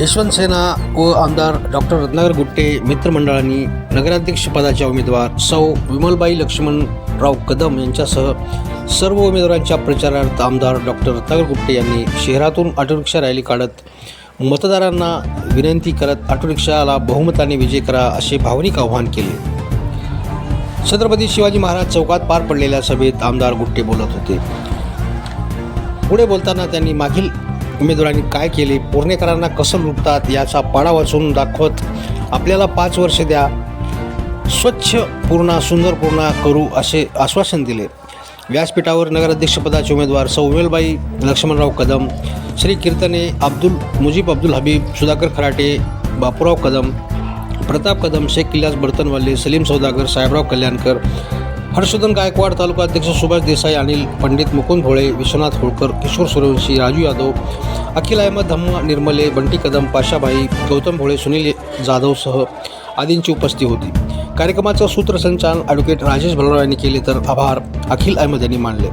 यशवंत सेना व आमदार डॉक्टर रत्नाकर गुट्टे मित्रमंडळांनी नगराध्यक्षपदाचे उमेदवार सौ विमलबाई लक्ष्मणराव कदम यांच्यासह सर्व उमेदवारांच्या प्रचारार्थ आमदार डॉक्टर रत्नाकर गुट्टे यांनी शहरातून ऑटोरिक्षा रॅली काढत मतदारांना विनंती करत ऑटोरिक्षाला बहुमताने विजय करा असे भावनिक आवाहन केले. छत्रपती शिवाजी महाराज चौकात पार पडलेल्या सभेत आमदार गुट्टे बोलत होते. पुढे बोलताना त्यांनी मागील उमेदवारांनी काय केले? पुरणेकरांना कसं लुटतात? याचा पाडा वाचून दाखवत आपल्याला पाच वर्ष द्या. स्वच्छ पूर्ण सुंदर पूर्ण करू असे आश्वासन दिले. व्यासपीठावर नगराध्यक्षपदाचे उमेदवार सौमेलबाई लक्ष्मणराव कदम श्री कीर्तने अब्दुल मुजीब अब्दुल हबीब सुधाकर खराटे बापूराव कदम प्रताप कदम शेख किल्लास बर्तनवाले सलीम सौदागर साहेबराव कल्याणकर हर्षवर्धन गायकवाड तालुका अध्यक्ष सुभाष देसाई अनिल पंडित मुकुंद भोळे विश्वनाथ होळकर किशोर सूर्यवंशी राजू यादव अखिल अहमद धम्म निर्मले बंटी कदम पाशाबाई गौतम भोळे सुनील जाधवसह आदींची उपस्थिती होती. कार्यक्रमाचं सूत्रसंचालन ॲडव्होकेट राजेश भलराव यांनी केले तर आभार अखिल अहमद यांनी मानले.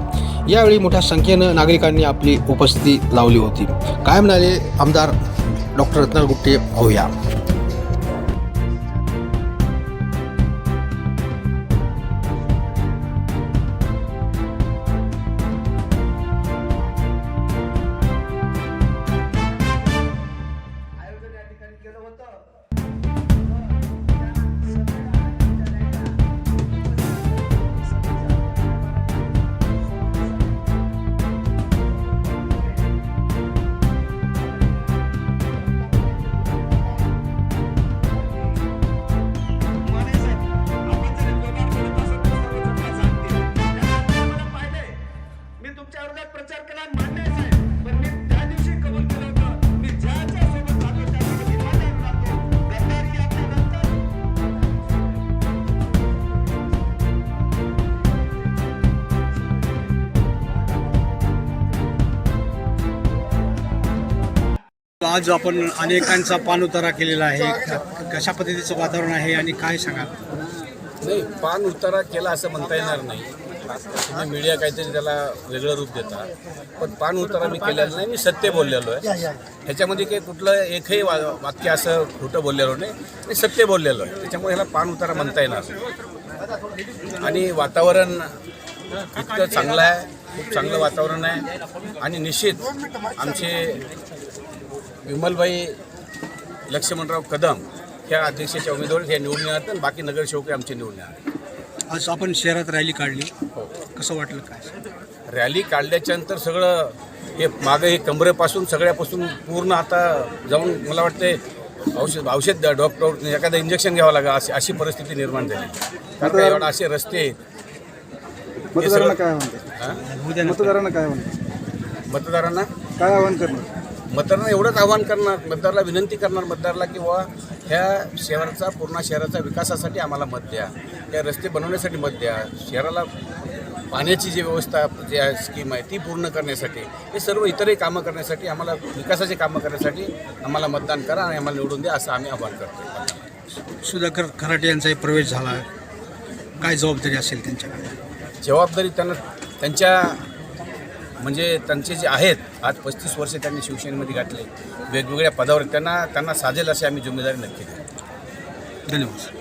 यावेळी मोठ्या संख्येनं नागरिकांनी आपली उपस्थिती लावली होती. काय म्हणाले आमदार डॉक्टर रत्नाल गुट्टे? होऊया आज आपण अनेकांचा पाणउतारा केलेला आहे. कशा पद्धतीचं वातावरण आहे आणि काय सांगाल? नाही पान उतारा केला असं म्हणता येणार नाही. तुम्ही मीडिया काहीतरी त्याला वेगळं रूप देता. पण पान उतारा मी केलेला नाही मी सत्य बोललेलो आहे. ह्याच्यामध्ये काही कुठलं एकही वा वाक्य असं खोटं बोललेलो नाही. मी सत्य बोललेलो आहे. त्याच्यामुळे ह्याला पान उतारा म्हणता येणार नाही. आणि वातावरण इतकं चांगलं आहे खूप चांगलं वातावरण आहे. आणि निश्चित आमचे विमलबाई लक्ष्मणराव कदम ह्या अध्यक्षाच्या उमेदवार हे निवडून येणार आणि बाकी नगरसेवक आमचे निवडून येणार आज आपण शहरात रॅली काढली. कसं वाटलं काय? रॅली काढल्याच्या नंतर सगळं हे मागं हे कमरेपासून सगळ्यापासून पूर्ण आता जाऊन मला वाटते औषध औषध डॉक्टर एखादं इंजेक्शन घ्यावं लागेल अशी अशी परिस्थिती निर्माण झाली. कारण का एवढं असे रस्ते. हे मतदारांना काय हां? उद्या मतदारांना काय आव्हान करणार? मतदारांना? काय आव्हान करणार? मतदारांना एवढंच आव्हान करणार मतदाराला विनंती करणार मतदाराला की बुवा ह्या शहराचा पूर्ण शहराचा विकासासाठी आम्हाला मत द्या. त्या रस्ते बनवण्यासाठी मत द्या. शहराला पाण्याची जी व्यवस्था जी आहे स्कीम आहे ती पूर्ण करण्यासाठी हे सर्व इतरही कामं करण्यासाठी आम्हाला विकासाची कामं करण्यासाठी आम्हाला मतदान करा आणि आम्हाला निवडून द्या असं आम्ही आव्हान करतो सुधाकर खराटे यांचाही प्रवेश झाला. काय जबाबदारी असेल त्यांच्याकडे? जबाबदारी त्यांना त्यांच्या म्हणजे त्यांचे जे आहेत आज पस्तीस वर्ष त्यांनी शिवसेनेमध्ये घातले वेगवेगळ्या पदावर त्यांना त्यांना साजेल असे आम्ही जिम्मेदारी नक्की धन्यवाद.